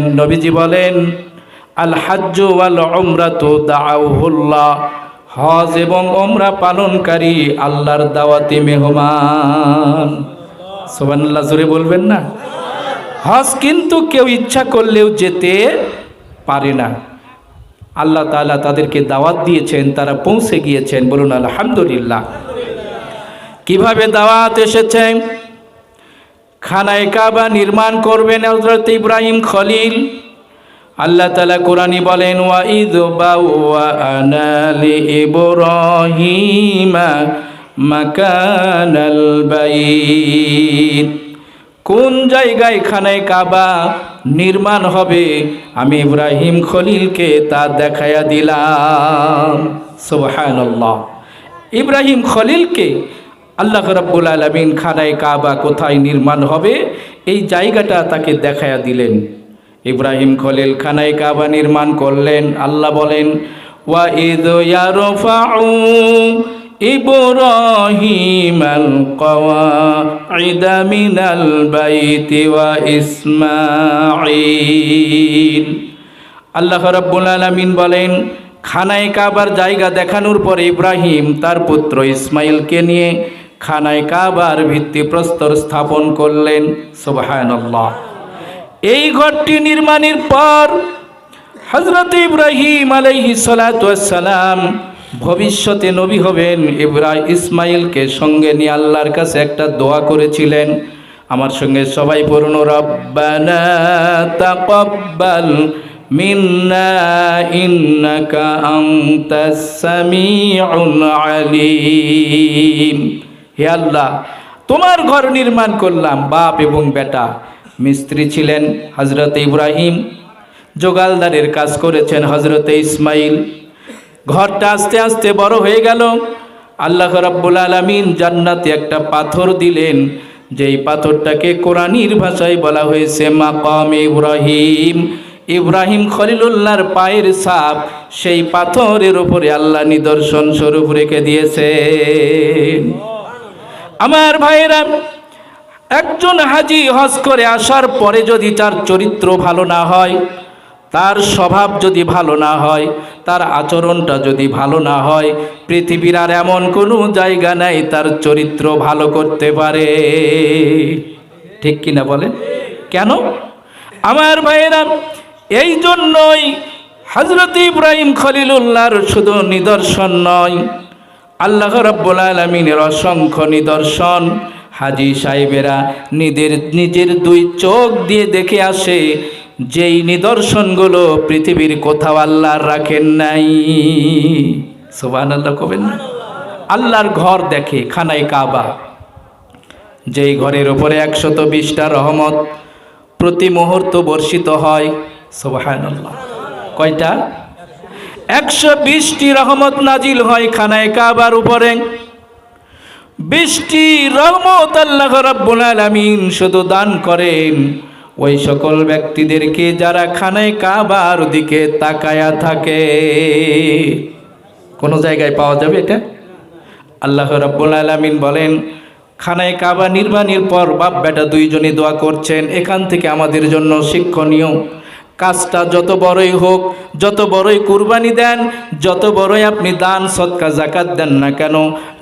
নবীজি বলেন, আল হাজ্জ ওয়াল উমরাতু দাআউহুল্লাহ। হজ এবং ওমরা পালনকারী আল্লাহর দাওয়াতি মেহমান। সুবহানাল্লাহ, জোরে বলবেন না? হজ কিন্তু কেউ ইচ্ছা করলেও যেতে পারে না। আল্লাহ তাআলা তাদেরকে দাওয়াত দিয়েছেন, তারা পৌঁছে গিয়েছেন। বলুন, আলহামদুলিল্লাহ। কীভাবে দাওয়াত এসেছে? খানায় কাবা নির্মাণ করবেন হজরত ইব্রাহিম খলিল। আল্লাহ তালা কোরআনি বলেন বাইত। কোন জায়গায় খানায় কাবা নির্মাণ হবে? আমি ইব্রাহিম খলিলকে তা দেখাইয়া দিলাম। সুবহানাল্লাহ। ইব্রাহিম খলিলকে আল্লাহ রাব্বুল আলমিন খানায় কাবা কোথায় নির্মাণ হবে? এই জায়গাটা তাকে দেখায়া দিলেন। ইব্রাহিম খলিল খানায় কাবা নির্মাণ করলেন। আল্লাহ বলেন ওয়া আল্লাহ রাব্বুল আলামিন বলেন, খানায় কাবার জায়গা দেখানোর পর ইব্রাহিম তার পুত্র ইসমাইলকে নিয়ে খানায় কাবার ভিত্তিপ্রস্তর স্থাপন করলেন, সুবহানাল্লাহ। এই ঘরটি নির্মাণের পর হজরত ইব্রাহিম আলাইহি সালাম ভবিষ্যতে নবী হবেন। ইব্রাহিম ইসমাইলকে সঙ্গে নিয়ে আল্লাহর কাছে একটা দোয়া করেছিলেন, আমার সঙ্গে সবাই পড়ুন, রব্বানা মিন্না আলিম। হে আল্লাহ, তোমার ঘর নির্মাণ করলাম বাপ এবং বেটা। মিস্ত্রি ছিলেন হজরত ইব্রাহিম, জোগালদারের কাজ করেছেন হজরত ইসমাইল। ঘরটা আস্তে আস্তে বড় হয়ে গেল। আল্লাহ রাব্বুল আলামিন জান্নাতে একটা পাথর দিলেন। যেই পাথরটাকে কোরআনির ভাষায় বলা হয়েছে, মাকাম ইব্রাহিম। ইব্রাহিম খলিলুল্লাহর পায়ের সাপ সেই পাথরের উপরে আল্লাহ নিদর্শন স্বরূপ রেখে দিয়েছে আমার ভাইয়েরা, একজন হাজি হজ করে আসার পরে যদি তার চরিত্র ভালো না হয়, তার স্বভাব যদি ভালো না হয়, তার আচরণটা যদি ভালো না হয়, পৃথিবীর আর এমন কোনো জায়গা নাই তার চরিত্র ভালো করতে পারে। ঠিক কিনা বলেন? কেন? আমার ভাইয়েরা, এই জন্যই হজরত ইব্রাহিম খলিলুল্লাহর শুধু নিদর্শন নয় আল্লাহ রব্বুল আলমিনের অসংখ্য নিদর্শন। হাজি সাহেবেরা নিজের নিজের দুই চোখ দিয়ে দেখে আসে, যেই নিদর্শনগুলো পৃথিবীর কোথাও আল্লাহর রাখেন নাই। সোবান আল্লাহ কবেন না? আল্লাহর ঘর দেখে, খানায় কাবা। যেই ঘরের ওপরে একশত বিশটা রহমত প্রতি মুহূর্ত বর্ষিত হয় সোবাহান আল্লাহ কয়টা? একশো বিশটি রহমত নাজিল হয় খানায় কাবার উপরে। বৃষ্টি রহমত আল্লাহ রাব্বুল আলামিন শুধু দান করেন। ওই সকল ব্যক্তিদেরকে যারা খানায় কাবার দিকে তাকায়া থাকে। কোনো জায়গায় পাওয়া যাবে এটা? আল্লাহ রাব্বুল আলামিন বলেন, খানায় কাবা নির্মাণের পর বাপ বেটা দুইজনে দোয়া করছেন, এখান থেকে আমাদের জন্য শিক্ষণীয়। কাজটা যত বড়ই হোক, যত বড়ই কুরবানি দেন, যত বড়ই আপনি দান সৎকা জাকাত দেন না কেন,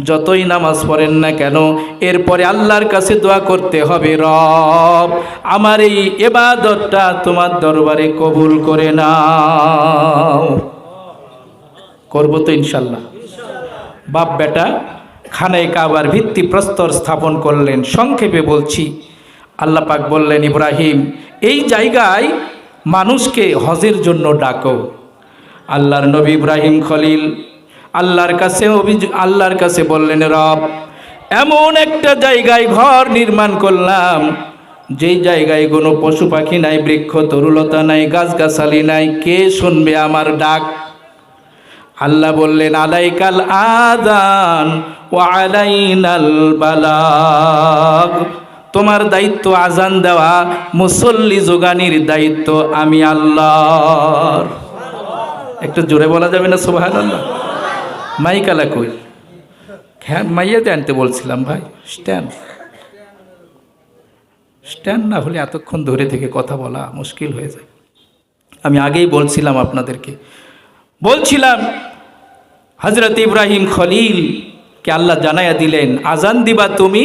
যতই নামাজ পড়েন না কেন, এরপরে আল্লাহর কাছে দোয়া করতে হবে রব। আমার এই এবাদতটা তোমার দরবারে কবুল করে নাও। করব তো ইনশাল্লাহ। বাপ বেটা, খানায় কাবার ভিত্তি প্রস্তর স্থাপন করলেন, সংক্ষেপে বলছি। আল্লাহ পাক বললেন, ইব্রাহিম, এই জায়গায় মানুষকে হজের জন্য ডাকো। আল্লাহর নবী ইব্রাহিম খলিল আল্লাহর কাছে আল্লাহর কাছে বললেন, রব, এমন একটা জায়গায় ঘর নির্মাণ করলাম। যেই জায়গায় কোনো পশু পাখি নাই, বৃক্ষ, তরুলতা নাই, গাছগাছালি নাই, কে শুনবে আমার ডাক? আল্লাহ বললেন, আলাইকাল আদান ও আলাইনাল বালাগ। তোমার দায়িত্ব আজান দেওয়া, মুসল্লি যোগানির দায়িত্ব আমি আল্লাহর। একটু জোরে বলা যাবে না সোহান আল্লাহ মাইকালা কই? হ্যাঁ মাইয়াতে আনতে বলছিলাম ভাই, স্ট্যান্ড। স্ট্যান্ড না হলে এতক্ষণ ধরে থেকে কথা বলা মুশকিল হয়ে যায়। আমি আগেই বলছিলাম আপনাদেরকে। বলছিলাম হজরত ইব্রাহিম খলিল কে আল্লাহ জানাইয়া দিলেন, আজান দিবা তুমি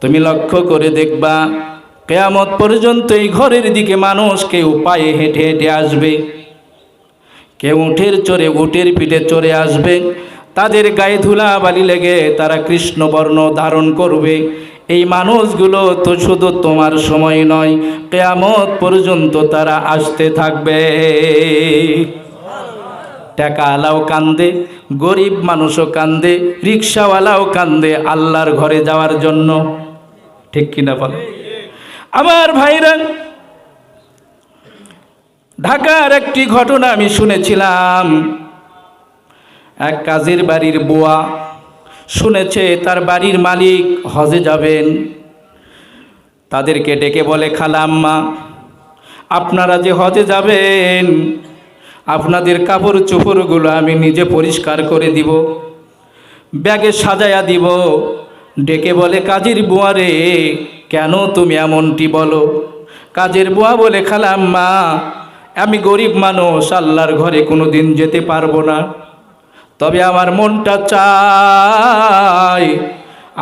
তুমি লক্ষ্য করে দেখবা, কেয়ামত পর্যন্ত এই ঘরের দিকে মানুষ কেউ পায়ে হেঁটে হেঁটে আসবে। কেউ উঠের চড়ে উটের পিঠে চড়ে আসবে। তাদের গায়ে ধুলা বালি লেগে তারা কৃষ্ণবর্ণ ধারণ করবে। এই মানুষগুলো তো শুধু তোমার সময় নয়, কেয়ামত পর্যন্ত তারা আসতে থাকবে। টাকা আলাও কান্দে, গরিব মানুষও কান্দে, রিক্সাওয়ালাও কান্দে আল্লাহর ঘরে যাওয়ার জন্য। ঠিক কিনা বল? আমার ভাইরা, ঢাকার একটি ঘটনা আমি শুনেছিলাম। এক কাজের বাড়ির বুয়া শুনেছে, তার বাড়ির মালিক হজে যাবেন। তাদেরকে ডেকে বলে খালাম্মা আপনারা যে হজে যাবেন, আপনাদের কাপড় চোপড়গুলো আমি নিজে পরিষ্কার করে দিব, ব্যাগে সাজায়া দিব ডেকে বলে, কাজের বুয়ারে কেন তুমি এমনটি বলো? কাজের বুয়া বলে খালাম মা আমি গরিব মানুষ, আল্লাহর ঘরে কোনো দিন যেতে পারব না। তবে আমার মনটা চায়,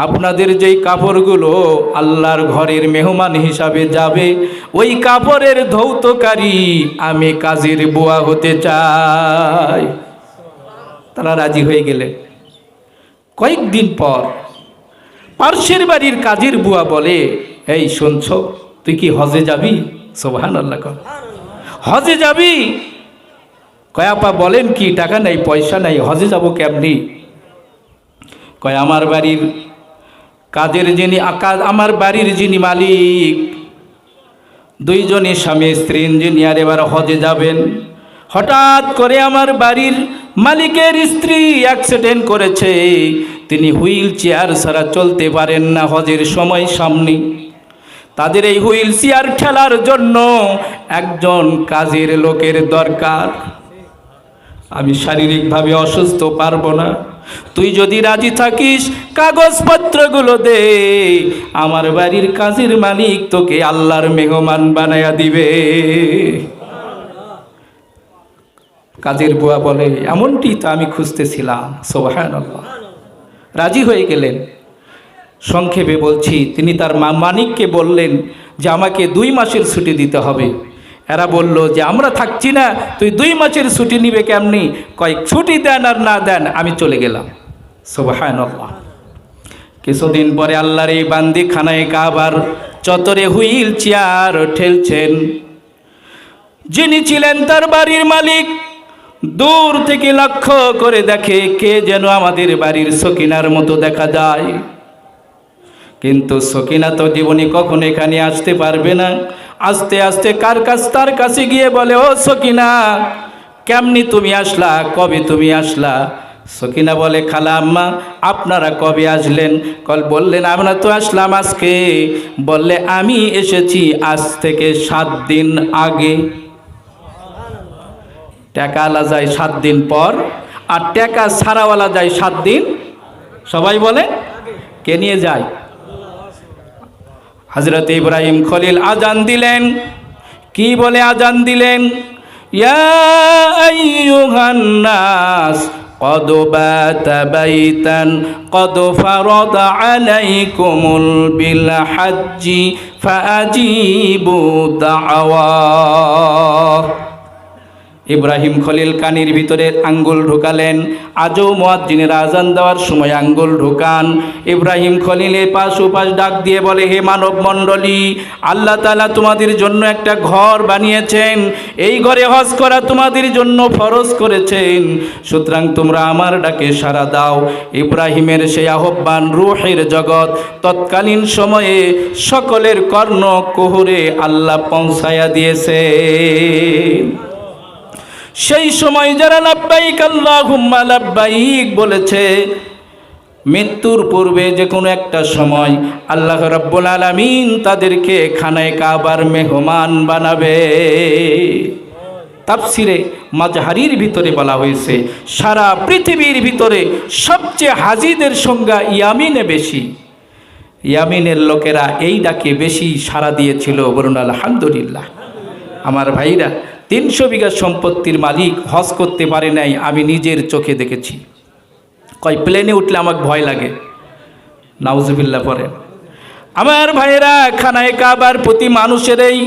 আপনাদের যেই কাপড়গুলো আল্লাহর ঘরের মেহমান হিসাবে যাবে, ওই কাপড়ের ধৌতকারী আমি কাজের বুয়া হতে চাই। তারা রাজি হয়ে গেলে কয়েকদিন পর পার্শ্বের বাড়ির কাজের বুয়া বলে, এই শুনছ, তুই কি হজে যাবি? সোভান আল্লাহ। হজে যাবি? কয়াপা বলেন কি, টাকা নেই, পয়সা নেই, হজে যাব কেমনি? কয়, আমার বাড়ির কাজের যিনি আকাশ আমার বাড়ির যিনি মালিক দুইজনই স্বামী, স্ত্রী, ইঞ্জিনিয়ার এবার হজে যাবেন। হঠাৎ করে আমার বাড়ির মালিকের স্ত্রী অ্যাক্সিডেন্ট করেছে। তিনি হুইল চেয়ার ছাড়া চলতে পারেন না হজের সময় সামনে। তাদের এই হুইল চেয়ার খেলার জন্য একজন কাজের লোকের দরকার। আমি শারীরিকভাবে অসুস্থ, পারব না। তুই যদি রাজি থাকিস, কাগজপত্রগুলো দে। আমার বাড়ির কাজের মালিক তোকে আল্লাহর মেহমান বানায়া দিবে। কাজের বুয়া বলে, এমনটি তো আমি খুঁজতেছিলাম। সোহান রাজি হয়ে গেলেন। সংক্ষেপে বলছি, তিনি তার মা মানিককে বললেন যে, আমাকে দুই মাসের ছুটি দিতে হবে। এরা বলল যে, আমরা থাকছি না, তুই দুই মাসের ছুটি নিবে কেমনি? কয়েক ছুটি দেন আর না দেন, আমি চলে গেলাম। সোবাহান কিছুদিন পরে আল্লাহর এই বান্দি খানায় কাবার চতরে হুইল চেয়ার ঠেলছেন। যিনি ছিলেন তার বাড়ির মালিক দূর থেকে লক্ষ্য করে দেখে কে যেন আমাদের বাড়ির সকিনার মতো দেখা যায়। কিন্তু সকিনা তো জীবনে কখনো এখানে আসতে পারবে না। আস্তে আস্তে কার কাছ, তার কাছে গিয়ে বলে, ও সকিনা, কেমনি তুমি আসলা? কবে তুমি আসলা? সকিনা বলে, খালা আম্মা, আপনারা কবে আসলেন? কল, বললেন, আমরা তো আসলাম আজকে। বললে, আমি এসেছি আজ থেকে সাত দিন আগে। টাকা আলা যায় সাত দিন পর আর টাকা ছাড়াওয়ালা যায় সাত দিন সবাই বলে কে নিয়ে যায় হজরত ইব্রাহিম খলিল আজান দিলেন কি বলে আজান দিলেন ইয়া আইয়ুহান নাস قد بات بيتا قد فرض عليكم بالحج فأجيبوا دعواه ইব্রাহিম খলিল কানির ভিতরে আঙ্গুল ঢুকালেন। আজও মোয়াজ্জিনের আজান দেওয়ার সময় আঙ্গুল ঢুকান। ইব্রাহিম খলিল পাশ ওপাশ ডাক দিয়ে বলে, হে মানব মণ্ডলী, আল্লাহ তালা তোমাদের জন্য একটা ঘর বানিয়েছেন। এই ঘরে হজ করা তোমাদের জন্য ফরজ করেছেন। সুতরাং তোমরা আমার ডাকে সাড়া দাও। ইব্রাহিমের সেই আহ্বান রুহের জগৎ। তৎকালীন সময়ে সকলের কর্ণ কোহরে আল্লাহ পৌঁছায়া দিয়েছে সেই সময় যারা লাব্বাইক আল্লাহুম্মা লাব্বাইক বলেছে, মৃত্যুর পূর্বে যে কোনো একটা সময় আল্লাহ রাব্বুল আলামিন তাদেরকে খানায় কাবার মেহমান বানাবে। তাফসিরে মাজহারির ভিতরে বলা হয়েছে, সারা পৃথিবীর ভিতরে সবচেয়ে হাজিদের সংজ্ঞা ইয়ামিনে বেশি। ইয়ামিনের লোকেরা এই ডাকে বেশি সাড়া দিয়েছিল, বলুন আলহামদুলিল্লাহ। আমার ভাইরা তিনশো বিঘা সম্পত্তির মালিক হজ করতে পারে নাই, আমি নিজের চোখে দেখেছি। কয় প্লেনে উঠলে আমাকে ভয় লাগে। নাউজুবিল্লা পরে। আমার ভাইরা খানায় কাবার প্রতি মানুষের এই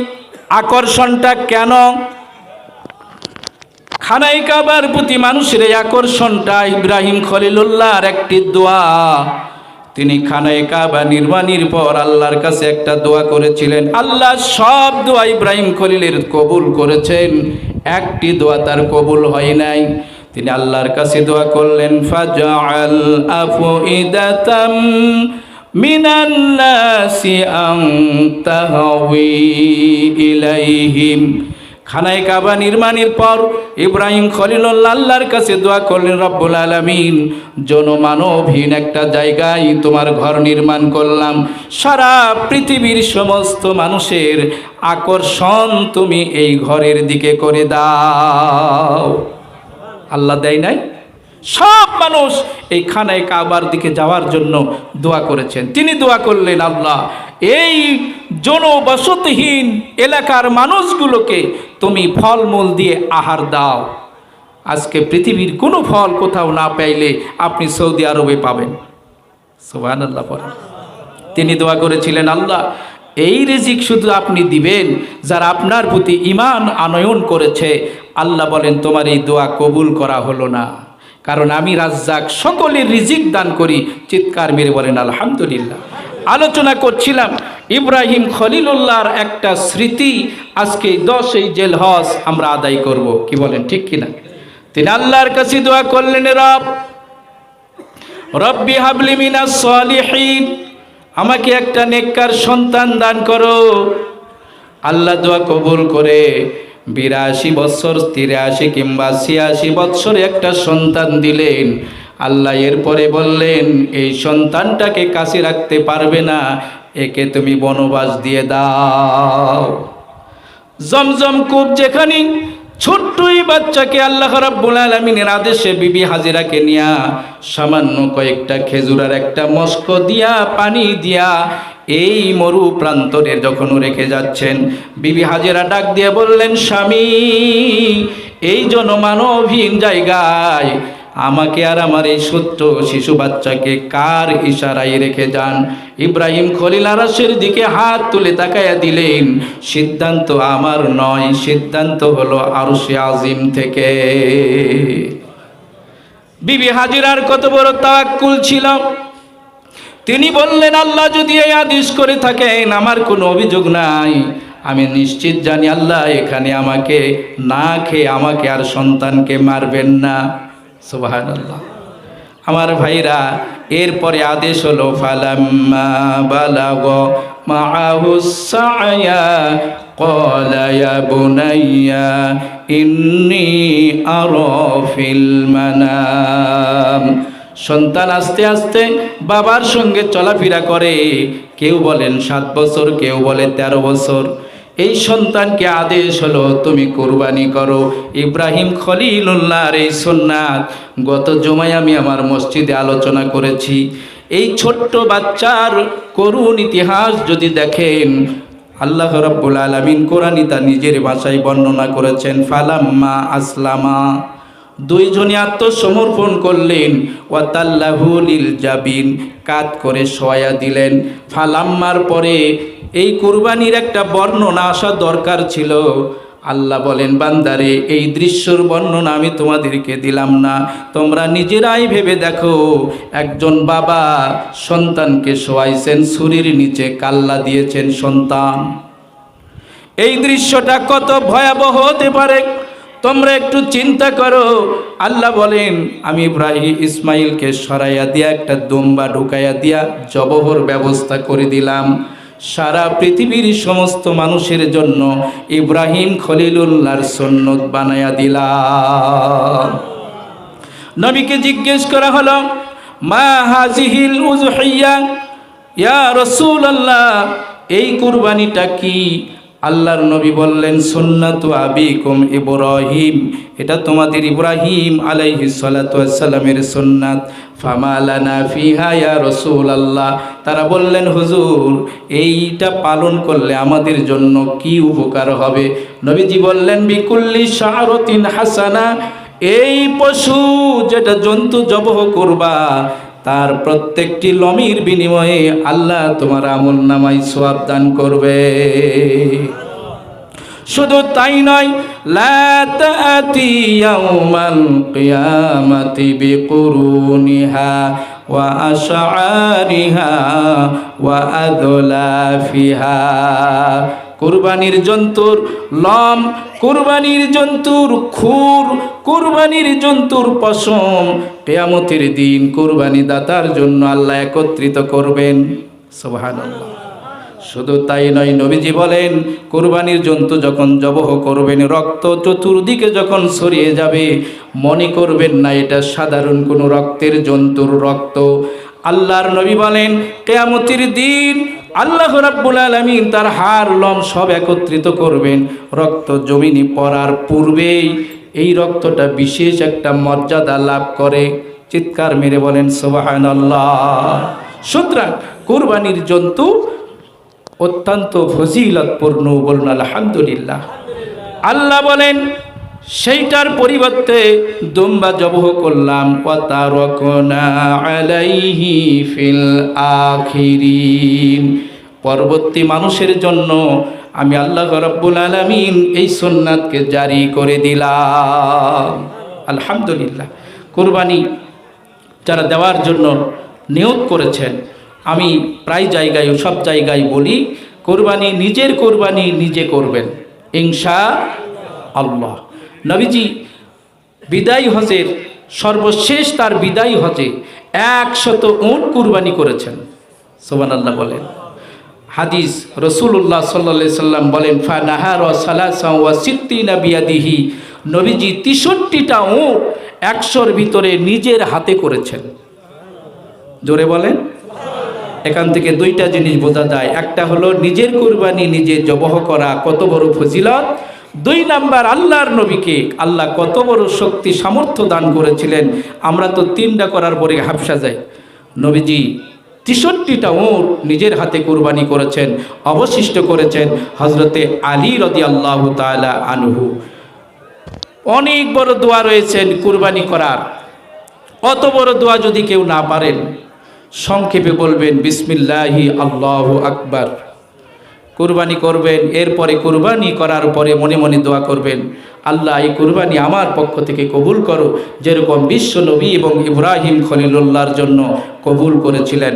আকর্ষণটা কেন? খানাই কাবার প্রতি মানুষের এই আকর্ষণটা ইব্রাহিম খলিলুল্লাহর একটি দোয়া। তিনি খানায় কাবা নির্মাণের পর আল্লাহর কাছে একটা দোয়া করেছিলেন। আল্লাহ সব দোয়া ইব্রাহিম খলিলের কবুল করেছেন। একটি দোয়া তার কবুল হয় নাই। তিনি আল্লাহর কাছে দোয়া করলেন, ফাজআল আফইদাতাম মিনান্নাসি আন তাহওয়ি ইলাইহিম। খানায় কাবা নির্মাণের পর ইব্রাহিম খলিলুল্লাহ আল্লাহর কাছে দোয়া করলেন, রব্বুল আলামিন, জনমানবহীন একটা জায়গায় তোমার ঘর নির্মাণ করলাম। সারা পৃথিবীর সমস্ত মানুষের আকর্ষণ তুমি এই ঘরের দিকে করে দাও। আল্লাহ দেয় নাই? সব মানুষ এই খানায় কাবার দিকে যাওয়ার জন্য দোয়া করেছেন। তিনি দোয়া করলেন, আল্লাহ, এই জনবসতিহীন এলাকার মানুষগুলোকে তুমি ফলমূল দিয়ে আহার দাও। আজকে পৃথিবীর কোনো ফল কোথাও না পাইলে আপনি সৌদি আরবে পাবেন। সোহান আল্লাহ তিনি দোয়া করেছিলেন, আল্লাহ, এই রিজিক শুধু আপনি দিবেন, যারা আপনার প্রতি ইমান আনয়ন করেছে, আল্লাহ বলেন, তোমার এই দোয়া কবুল করা হলো না। কারণ আমি রাজ্জাক সকলের রিজিক দান করি। চিৎকার মেরে বলেন, আলহামদুলিল্লাহ। আলোচনা করছিলাম ইব্রাহিম খলিলুল্লাহর একটা স্মৃতি আজকে দশই জেল হজ আমরা আদায় করব। কি বলেন, ঠিক কিনা? তিনি আল্লাহর কাছে দোয়া করলেন, রব, রব্বি হাবলি মিনাস সলিহিন, আমাকে একটা নেককার সন্তান দান করো। আল্লাহ দোয়া কবুল করে বিরাশি বৎসর তিরাশি কিংবা ছিয়াশি বৎসর একটা সন্তান দিলেন। আল্লাহ এরপরে বললেন, এই সন্তানটাকে কাছে রাখতে পারবে না একে তুমি বনবাস দিয়ে দাও। জমজম কূপ যেখানে ছোট্টই বাচ্চাকে আল্লাহ রাব্বুল আলামিনের আদেশে বিবি হাজিরাকে নিয়া সামান্য কয়েকটা খেজুরার একটা মস্ক দিয়া, পানি দিয়া এই মরু প্রান্তরে যখন রেখে যাচ্ছেন, বিবি হাজিরা ডাক দিয়ে বললেন, স্বামী, এই জনমানবহীন জায়গায় আমাকে আর আমার এই সত্য শিশু বাচ্চাকে কার ইশারায় রেখে যান? ইব্রাহিম খলিল আরাসের দিকে হাত তুলে তাকায়া দিলেন। সিদ্ধান্ত আমার নয়, সিদ্ধান্ত হলো আরশে আজিম থেকে। বিবি হাজিরার কত বড় তাওয়াক্কুল ছিল। তিনি বললেন, আল্লাহ যদি এই আদেশ করে থাকেন, আমার কোনো অভিযোগ নাই। আমি নিশ্চিত জানি আল্লাহ এখানে আমাকে না খেয়ে আমাকে আর সন্তানকে মারবেন না। সুবাহান আমার ভাইরা, এরপরে আদেশ হলো, ফালাম্মা বালাগ মাহুসায়া কলায়া বুনাইয়া, ইন্নি আরফিল মানাম। সন্তান আস্তে আস্তে বাবার সঙ্গে চলাফেরা করে। কেউ বলেন সাত বছর, কেউ বলে ১৩ বছর। এই সন্তানকে আদেশ হলো, তুমি কোরবানি করো। ইব্রাহিম খলিলুল্লাহর এই সন্ন্যাত গত জমায় আমি আমার মসজিদে আলোচনা করেছি। এই ছোট্ট বাচ্চার করুণ ইতিহাস যদি দেখেন, আল্লাহ রব্বুল আলমিন কোরআনই তা নিজের ভাষায় বর্ণনা করেছেন, ফালাম্মা আসলামা। দুইজনে আত্মসমর্পণ করলেন। ওয়াতাল্লাহুলিল জাবিন, কাত করে সয়া দিলেন। ফালাম্মার পরে এই কুরবানির একটা বর্ণনা আসা দরকার ছিল। আল্লাহ বলেন, বান্দারে, এই দৃশ্যর বর্ণনা আমি তোমাদেরকে দিলাম না। তোমরা নিজেরাই ভেবে দেখো, একজন বাবা সন্তানকে শোয়াইছেন, ছুরির নিচে কাল্লা দিয়েছেন সন্তান। এই দৃশ্যটা কত ভয়াবহ হতে পারে। তোমরা একটু চিন্তা করো। আল্লাহ বলেন, আমি ইব্রাহিম ইসমাইলকে সরাইয়া দিয়া, একটা দুম্বা ঢুকাইয়া দিয়া জবহর ব্যবস্থা করে দিলাম। সারা পৃথিবীর সমস্ত মানুষের জন্য ইব্রাহিম খলিলুল্লাহর সন্ন্যত বানাইয়া দিলাম। নবীকে জিজ্ঞেস করা হলো, মা হাজিহিল উজহিয়া ইয়া রাসূলুল্লাহ, এই কুরবানিটা কি? আল্লাহর নবী বললেন, সুন্নাতু আবিকুম ইব্রাহিম। এটা তোমাদের ইব্রাহিম আলাইহিস সালাতু ওয়াসসালামের সুন্নাত। ফামালানা ফিহা ইয়া রাসূলুল্লাহ। তারা বললেন, হুজুর, এইটা পালন করলে আমাদের জন্য কি উপকার হবে? নবীজি বললেন, বিকুল্লি শাহরতিন হাসানা। এই পশু যেটা জন্তু জবহ করবা তার প্রত্যেকটি লমির বিনিময়ে আল্লাহ তোমার আমল নামাই সোয়াব দান করবে। শুধু তাই নয়, লা তাআতি ইয়াউমাল কিয়ামাতি বিকুরুনিহা ওয়া আশআরিহা ওয়া আদলাফিহা। কুরবানির জন্তুর লম, কুরবানির জন্তুর খুর, কুরবানির জন্তুর পশম। কেয়ামতের দিন কুরবানি দাতার জন্য আল্লাহ একত্রিত করবেন। সুবহানাল্লাহ। শুধু তাই নয়, নবীজি বলেন, কুরবানির জন্তু যখন জবহ করবেন, রক্ত চতুর্দিকে যখন ছড়িয়ে যাবে, মনে করবেন না এটা সাধারণ কোনো রক্তের জন্তুর রক্ত। আল্লাহর নবী বলেন, কেয়ামতির দিন আল্লাহ রাব্বুল আলামিন তার হার লম সব একত্রিত করবেন। রক্ত জমিনে পড়ার পূর্বেই এই রক্তটা বিশেষ একটা মর্যাদা লাভ করে। চিৎকার মেরে বলেন, সুবহানাল্লাহ। সুতরাং কুরবানির জন্তু অত্যন্ত ফজিলতপূর্ণ বলুন, আলহামদুলিল্লাহ। আল্লাহ বলেন সেইটার পরিবর্তে দুম্বা জবহ করলাম। ওয়াতারকনা আলাইহি ফিল আখিরিন। পরবর্তী মানুষের জন্য আমি আল্লাহ রাব্বুল আলামিন এই সুন্নাতকে জারি করে দিলাম। আলহামদুলিল্লাহ। কোরবানি যারা দেওয়ার জন্য নিয়োগ করেছেন, আমি প্রায় জায়গায়, সব জায়গায় বলি, কোরবানি নিজের কোরবানি নিজে করবেন। ইনশা আল্লাহ। নবীজি বিদায় হজের সর্বশেষ তার বিদায় হজে একশত উট কুরবানি করেছেন। সোমান আল্লাহ বলেন। হাদিস রসুল্লাহ সাল্লা সাল্লাম বলেন ফা নাহার ওয়া সিদ্দিনা বিয়াদিহি। নবীজি তিষট্টিটা উট একশোর ভিতরে নিজের হাতে করেছেন। জোরে বলেন। এখান থেকে দুইটা জিনিস বোঝা যায়। একটা হলো নিজের কুরবানি নিজে জবহ করা কত বড় ফজিলত। দুই নাম্বার আল্লাহর নবীকে আল্লাহ কত বড় শক্তি, সামর্থ্য দান করেছিলেন। আমরা তো তিনটা করার পরে হাফসা যাই। নবীজি তেষট্টিটা উঁট নিজের হাতে কুরবানি করেছেন, অবশিষ্ট করেছেন হজরতে আলী রদি আল্লাহ তালা আনহু। অনেক বড় দোয়া রয়েছেন কুরবানি করার। অত বড় দোয়া যদি কেউ না পারেন, সংক্ষেপে বলবেন, বিসমিল্লাহি আল্লাহ আকবার। কুরবানি করবেন, এরপরে কুরবানি করার পরে মনে মনে দোয়া করবেন, আল্লাহ, এই কুরবানি আমার পক্ষ থেকে কবুল করো। যেরকম বিশ্ব নবী এবং ইব্রাহিম খলিলুল্লাহর জন্য কবুল করেছিলেন।